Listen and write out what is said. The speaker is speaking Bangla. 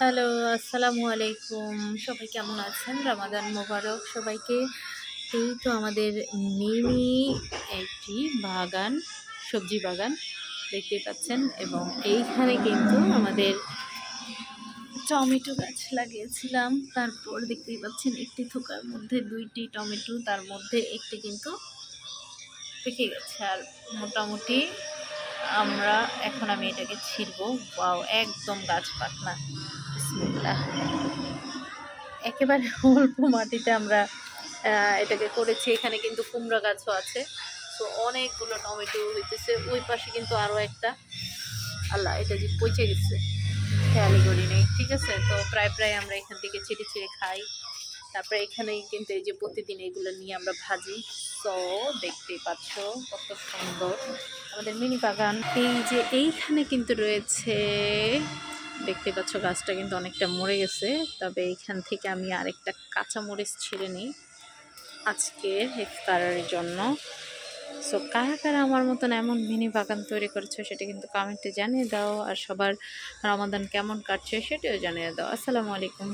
হ্যালো, আসসালামু আলাইকুম। সবাই কেমন আছেন? রামাদান মোবারক সবাইকে। এই তো আমাদের মিনি একটি বাগান, সবজি বাগান দেখতে পাচ্ছেন এবং এইখানে কিন্তু আমাদের টমেটো গাছ লাগিয়েছিলাম। তারপর দেখতেই পাচ্ছেন একটি থোকার মধ্যে দুইটি টমেটো, তার মধ্যে একটি কিন্তু পেকে গেছে। আর মোটামুটি আমরা, এখন আমি এটাকে ছিড়বো। ওয়াও, একদম গাছ পাকনা বিসমিল্লাহ। একেবারে অল্প মাটিতে আমরা এটাকে করেছি। এখানে কিন্তু কুমড়া গাছও আছে। তো অনেকগুলো টমেটো হইতেছে। ওই পাশে কিন্তু আরও একটা। আল্লাহ, এটা যে পচে গেছে। খেয়ালই করি নেই। ঠিক আছে? তো প্রায় প্রায় আমরা এখান থেকে ছিঁড়ে ছিঁড়ে খাই। তারপরে এখানেই কিন্তু এই যে প্রতিদিন এগুলো নিয়ে আমরা ভাজি। তো দেখতে পাচ্ছ কত সুন্দর। আমাদের মিনি বাগান। এই যে এইখানে কিন্তু রয়েছে দেখতে পাচ্ছ গাছটা কিন্তু অনেকটা মরে গেছে। তবে এইখান থেকে আমি আরেকটা কাঁচামরিচ ছিঁড়ে নিই আজকে ইফতারের জন্য। সো কারা কারা আমার মতন এমন মিনি বাগান তৈরি করেছ সেটা কিন্তু কমেন্টে জানিয়ে দাও। আর সবার রমাদান কেমন কাটছে সেটাও জানিয়ে দাও। আসসালামু আলাইকুম।